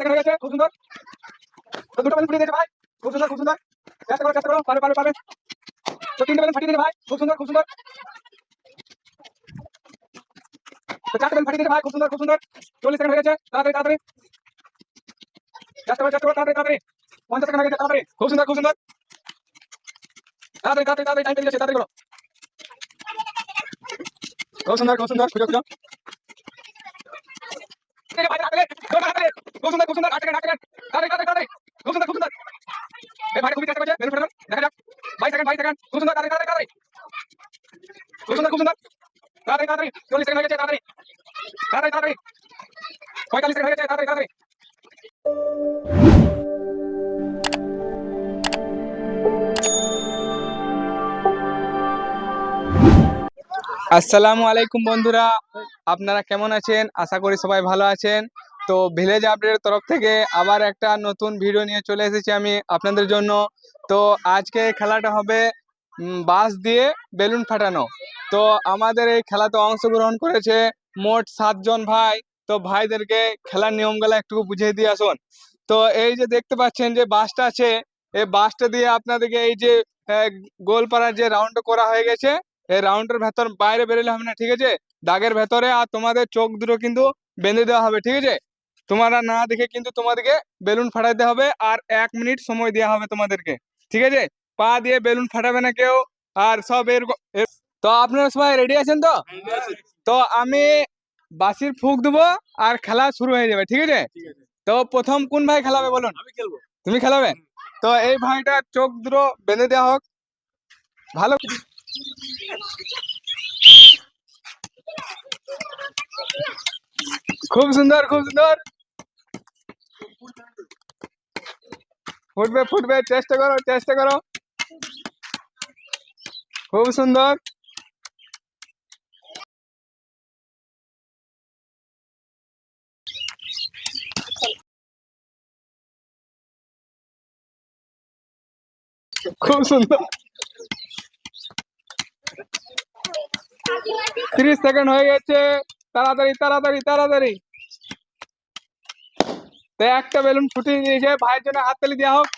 Second হয়ে গেছে খুব সুন্দর তো দুটো বেলুন ফুটিয়ে দিয়েছে ভাই খুব সুন্দর খুব সুন্দর চেষ্টা করো চেষ্টা করো পারবে পারবে পারবে তো তিনটে বেলুন ফাটিয়ে দিয়েছে ভাই খুব সুন্দর খুব সুন্দর তো চারটে বেলুন ফাটিয়ে দিয়েছে ভাই খুব সুন্দর খুব সুন্দর চল্লিশ সেকেন্ড হয়ে গেছে তাড়াতাড়ি তাড়াতাড়ি চেষ্টা করো চেষ্টা করো তাড়াতাড়ি তাড়াতাড়ি পঞ্চাশ সেকেন্ড হয়ে গেছে তাড়াতাড়ি খুব সুন্দর খুব সুন্দর তাড়াতাড়ি তাড়াতাড়ি তাড়াতাড়ি টাইম পেরিয়ে যাচ্ছে তাড়াতাড়ি করো খুব সুন্দর খুব সুন্দর খুঁজো খুঁজো এই যে ভাই, তাড়াতাড়ি, জোরে খুব সুন্দর খুব সুন্দর আট সেকেন্ড আট সেকেন্ড তাড়াতাড়ি তাড়াতাড়ি তাড়াতাড়ি খুব সুন্দর খুব সুন্দর। এই ভাই খুবই চেষ্টা করছে বেলুন ফেটানোর দেখা যাক। বাইশ সেকেন্ড বাইশ সেকেন্ড খুব সুন্দর তাড়াতাড়ি তাড়াতাড়ি তাড়াতাড়ি। খুব সুন্দর খুব সুন্দর। তাড়াতাড়ি তাড়াতাড়ি। চল্লিশ সেকেন্ড হয়ে গেছে তাড়াতাড়ি। তাড়াতাড়ি তাড়াতাড়ি। পঁয়তাল্লিশ সেকেন্ড হয়ে গেছে তাড়াতাড়ি তাড়াতাড়ি। আসসালামু আলাইকুম বন্ধুরা। আপনারা কেমন আছেন? আশা করি সবাই ভালো আছেন। তো ভিলেজ আপডেটের তরফ থেকে আবার একটা নতুন ভিডিও নিয়ে চলে এসেছি আমি আপনাদের জন্য। তো আজকে খেলাটা হবে বাঁশ দিয়ে বেলুন ফাটানো। তো আমাদের এই খেলাতে অংশগ্রহণ করেছে মোট সাতজন ভাই। তো ভাইদেরকে খেলার নিয়মগুলো একটু বুঝিয়ে দিয়ে আসুন। তো এই যে দেখতে পাচ্ছেন যে বাসটা আছে এই বাসটা দিয়ে আপনাদেরকে এই যে আহ, গোলপাড়ার যে রাউন্ড করা হয়ে গেছে এই রাউন্ডের ভেতর বাইরে বেরোলে হবে না ঠিক আছে? দাগের ভেতরে আর তোমাদের চোখ দুটো কিন্তু বেঁধে দেওয়া হবে ঠিক আছে? তোমরা না দেখে কিন্তু তোমাদেরকে বেলুন ফাটাতে হবে আর এক মিনিট সময় দেওয়া হবে তোমাদেরকে ঠিক আছে? পা দিয়ে বেলুন ফাটাবে না কেউ আর সব এরকম তো আপনারা সবাই রেডি আছেন তো? তো আমি বাসির ফুক দেবো আর খেলা শুরু হয়ে যাবে ঠিক আছে? তো প্রথম কোন ভাই খেলাবে বলুন? আমি খেলব। তুমি খেলাবে? তো এই ভাইটা চোখ দুটো বেঁধে দেওয়া হোক। ভালো খুব সুন্দর খুব সুন্দর ফুটবে ফুটবে চেষ্টা করো চেষ্টা করো খুব সুন্দর খুব সুন্দর তিরিশ সেকেন্ড হয়ে গেছে তাড়াতাড়ি তাড়াতাড়ি তাড়াতাড়ি তো একটা বেলুন ফুটিয়ে দিয়েছে ভাইয়ের জন্য হাততালি দেওয়া হোক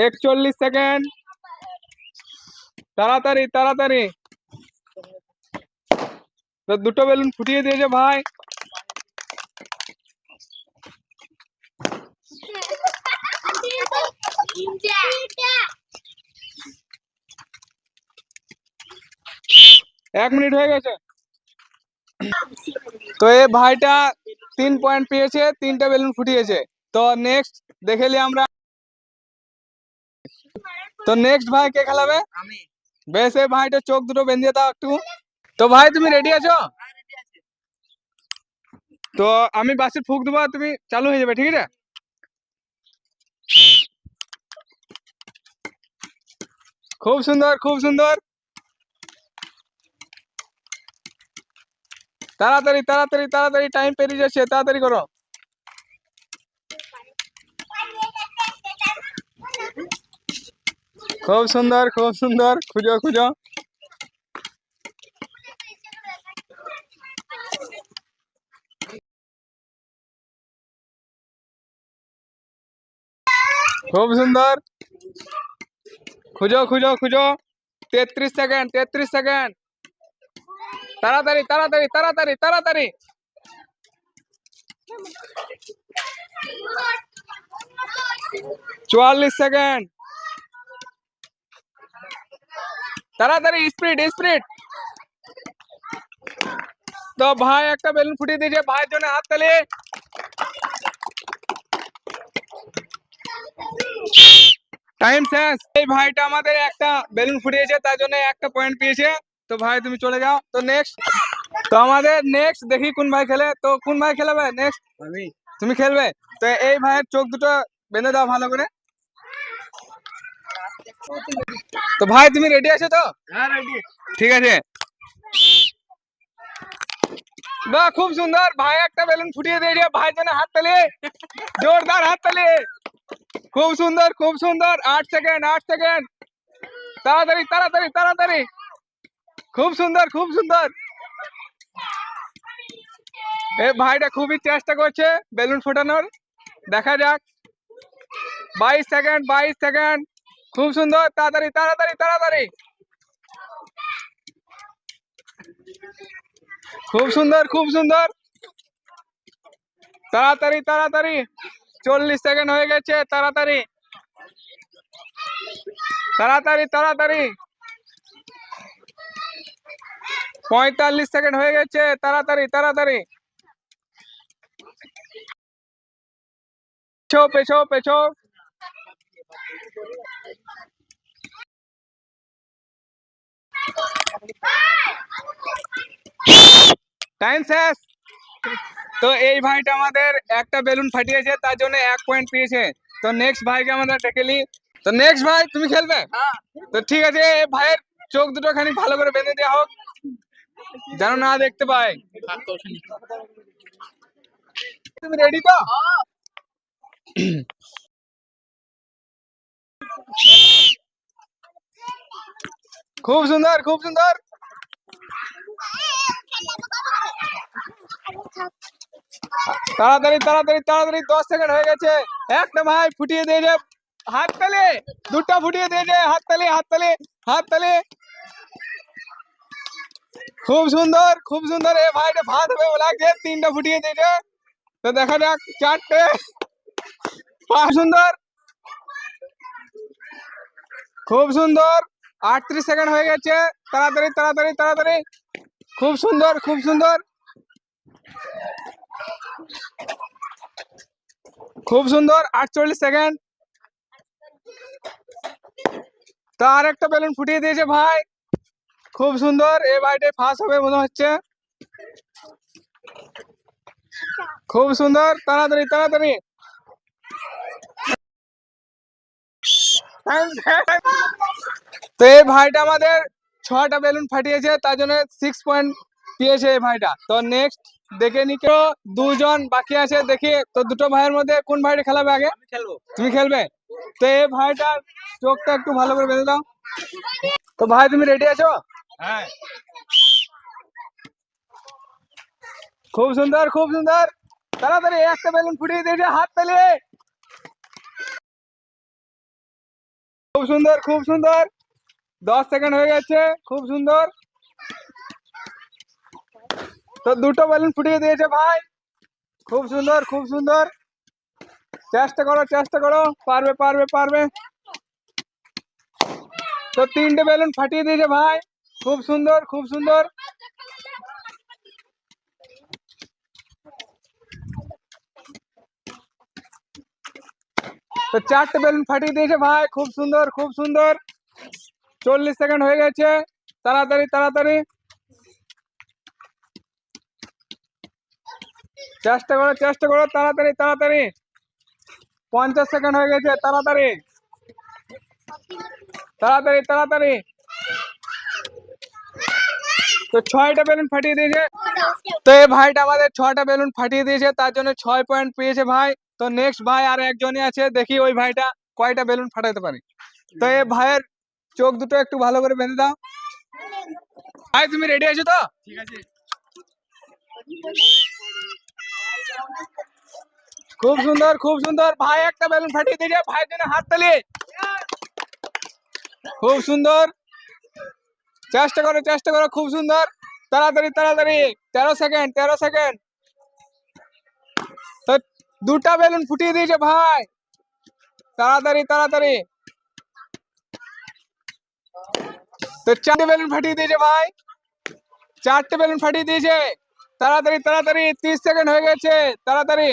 একচল্লিশ সেকেন্ড তাড়াতাড়ি তাড়াতাড়ি তো দুটো বেলুন ফুটিয়ে দিয়েছে ভাই এক মিনিট হয়ে গেছে তো এ ভাইটা তিন পয়েন্ট পেয়েছে তিনটা বেলুন ফুটিয়েছে তো নেক্সট দেখে নি আমরা তো নেক্সট ভাই কে খেলাবে আমি বেশ এই ভাইটা চোখ দুটো বেঁধে দাও একটু তো ভাই তুমি রেডি আছো তো আমি বাসের ফুক দেবো আর তুমি চালু হয়ে যাবে ঠিক আছে খুব সুন্দর খুব সুন্দর তাড়াতাড়ি তাড়াতাড়ি তাড়াতাড়ি টাইম পেরিয়ে যাচ্ছে তাড়াতাড়ি করো খুব সুন্দর খুব সুন্দর খুঁজো খুঁজো খুব সুন্দর খুঁজো খুঁজো খুঁজো তেত্রিশ সেকেন্ড তেত্রিশ সেকেন্ড তাড়াতাড়ি তাড়াতাড়ি তাড়াতাড়ি তাড়াতাড়ি চুয়াল্লিশ সেকেন্ড তাড়াতাড়ি স্পিড স্পিড তো ভাই একটা বেলুন ফুটিয়ে দিয়েছে ভাইয়ের জন্য হাত তালি টাইম শেষ এই ভাইটা আমাদের একটা বেলুন ফুটিয়েছে তার জন্য একটা পয়েন্ট পেয়েছে তো ভাই তুমি চলে যাও তো নেক্সট তো আমাদের নেক্সট দেখি কোন ভাই খেলে তো কোন ভাই খেলাবে নেক্সট আমি তুমি খেলবে তো এই ভাইয়ের চোখ দুটো বেঁধে দাও ভালো করে তো ভাই তুমি রেডি আছো তো হ্যাঁ রেডি ঠিক আছে বাহ খুব সুন্দর ভাই একটা বেলুন ফুটিয়ে দিয়েছে ভাই জন্য হাত তালি জোরদার হাত তালি খুব সুন্দর খুব সুন্দর আট সেকেন্ড আট সেকেন্ড তাড়াতাড়ি তাড়াতাড়ি তাড়াতাড়ি খুব সুন্দর খুব সুন্দর। এ ভাইটা খুবই চেষ্টা করছে বেলুন ফোটানোর। দেখা যাক। বাইশ সেকেন্ড বাইশ সেকেন্ড। খুব সুন্দর, তাড়াতাড়ি তাড়াতাড়ি তাড়াতাড়ি। খুব সুন্দর খুব সুন্দর। তাড়াতাড়ি তাড়াতাড়ি। চল্লিশ সেকেন্ড হয়ে গেছে, তাড়াতাড়ি। তাড়াতাড়ি তাড়াতাড়ি। পঁয়তাল্লিশ সেকেন্ড হয়ে গেছে তাড়াতাড়ি তাড়াতাড়ি। পেছো পেছো পেছো টাইম শেষ। তো এই ভাইটা আমাদের একটা বেলুন ফাটিয়েছে তার জন্য এক পয়েন্ট পেয়েছে। তো নেক্সট ভাইকে আমরা ডেকেলি তো নেক্সট ভাই তুমি খেলবে? তো ঠিক আছে ভাইয়ের চোখ দুটো খানি ভালো করে বেঁধে দেওয়া হোক। যেন না দেখতে পাই তুমি রেডি তো খুব সুন্দর খুব সুন্দর তাড়াতাড়ি তাড়াতাড়ি তাড়াতাড়ি দশ সেকেন্ড হয়ে গেছে একটা ভাই ফুটিয়ে দিয়েছে হাত তালে দুটা ফুটিয়ে দিয়েছে হাত তালে হাত তালে হাত তালে খুব সুন্দর খুব সুন্দর। এ ভাইটা ভাত হবে বলে লাগছে তিনটা ফুটিয়ে দিয়েছে তো দেখা যাক, চারটে। পাঁচ সুন্দর। খুব সুন্দর। আটত্রিশ সেকেন্ড হয়ে গেছে। তাড়াতাড়ি তাড়াতাড়ি তাড়াতাড়ি। খুব সুন্দর খুব সুন্দর। খুব সুন্দর, আটচল্লিশ সেকেন্ড। তার একটা বেলুন ফুটিয়ে দিয়েছে ভাই। খুব সুন্দর এ ভাইটাই ফার্স্ট হবে মনে হচ্ছে। খুব সুন্দর তাড়াতাড়ি তাড়াতাড়ি। তো এই ভাইটা আমাদের ছটা বেলুন ফাটিয়েছে তার জন্য সিক্স পয়েন্ট পেয়েছে এই ভাইটা। তো নেক্সট দেখে নি কেউ দুজন বাকি আছে দেখি তো দুটো ভাইয়ের মধ্যে কোন ভাইটা খেলাবে আগে? খেলব। তুমি খেলবে? তো এই ভাইটার চোখটা একটু ভালো করে বেঁধে দাও। তো ভাই তুমি রেডি আছো? খুব সুন্দর খুব সুন্দর তাড়াতাড়ি একটা বেলুন ফুটিয়ে দিয়েছে হাত তালে খুব সুন্দর খুব সুন্দর দশ সেকেন্ড হয়ে গেছে খুব সুন্দর তো দুটো বেলুন ফুটিয়ে দিয়েছে ভাই খুব সুন্দর খুব সুন্দর চেষ্টা করো চেষ্টা করো পারবে পারবে পারবে তো তিনটে বেলুন ফাটিয়ে দিয়েছে ভাই খুব সুন্দর খুব সুন্দর। তো চারটে বেলুন ফাটিয়ে দিয়েছে ভাই, খুব সুন্দর খুব সুন্দর। চল্লিশ সেকেন্ড হয়ে গেছে, তাড়াতাড়ি তাড়াতাড়ি। চেষ্টা করো চেষ্টা করো, তাড়াতাড়ি তাড়াতাড়ি। পঞ্চাশ সেকেন্ড হয়ে গেছে, তাড়াতাড়ি। তাড়াতাড়ি তাড়াতাড়ি। তো ছয়টা বেলুন ফাটিয়ে দিয়েছে। তো এই ভাইটা আমাদের ছয়টা বেলুন ফাটিয়ে দিয়েছে তার জন্য ছয় পয়েন্ট পেয়েছে ভাই। তো নেক্সট ভাই আর একজনই আছে দেখি ওই ভাইটা কয়টা বেলুন ফাটাতে পারে। তো এই ভাইয়ের চোখ দুটো একটু ভালো করে বেঁধে দাও। ভাই তুমি রেডি আছো তো? ঠিক আছে। খুব সুন্দর খুব সুন্দর। ভাই একটা বেলুন ফাটিয়ে দিয়েছে ভাইয়ের জন্য হাত তালি। খুব সুন্দর। চেষ্টা করো চেষ্টা করো, খুব সুন্দর। তাড়াতাড়ি তাড়াতাড়ি। তেরো সেকেন্ড তেরো সেকেন্ড তো দুটা বেলুন ফুটিয়ে দিয়েছে ভাই। তাড়াতাড়ি তাড়াতাড়ি। তো চারটে বেলুন ফাটিয়ে দিয়েছে ভাই। চারটে বেলুন ফাটিয়ে দিয়েছে। তাড়াতাড়ি তাড়াতাড়ি। তিরিশ সেকেন্ড হয়ে গেছে। তাড়াতাড়ি।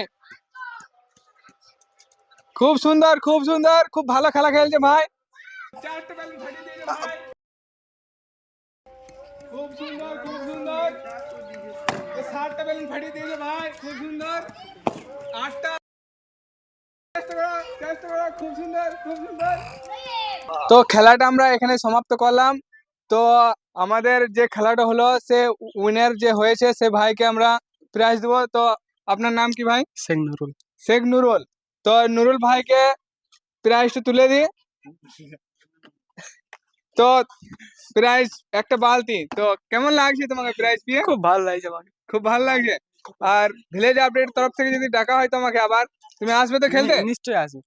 খুব সুন্দর খুব সুন্দর। খুব ভালো খেলা খেলছে ভাই। চারটে বেলুন ফাটিয়ে দিয়েছে ভাই। খুব সুন্দর খুব সুন্দর এ সাতটা বেলুন ফাটিয়ে দিয়েছে ভাই খুব সুন্দর আটটা চেষ্টা করো চেষ্টা করো খুব সুন্দর খুব সুন্দর তো খেলাটা আমরা এখানে সমাপ্ত করলাম তো আমাদের যে খেলাটা হলো সে উইনার যে হয়েছে সে ভাইকে আমরা প্রাইজ দেবো তো আপনার নাম কি ভাই শেখ নুরুল শেখ নুরুল তো নুরুল ভাইকে প্রাইজটা তুলে দিই তো প্রাইজ একটা বালতি তো কেমন লাগছে তোমাকে প্রাইজ পেয়ে খুব ভালো লাগছে আমাকে খুব ভালো লাগছে আর ভিলেজ আপডেট তরফ থেকে যদি ডাকা হয় তোমাকে আবার তুমি আসবে তো খেলতে নিশ্চয়ই আসবে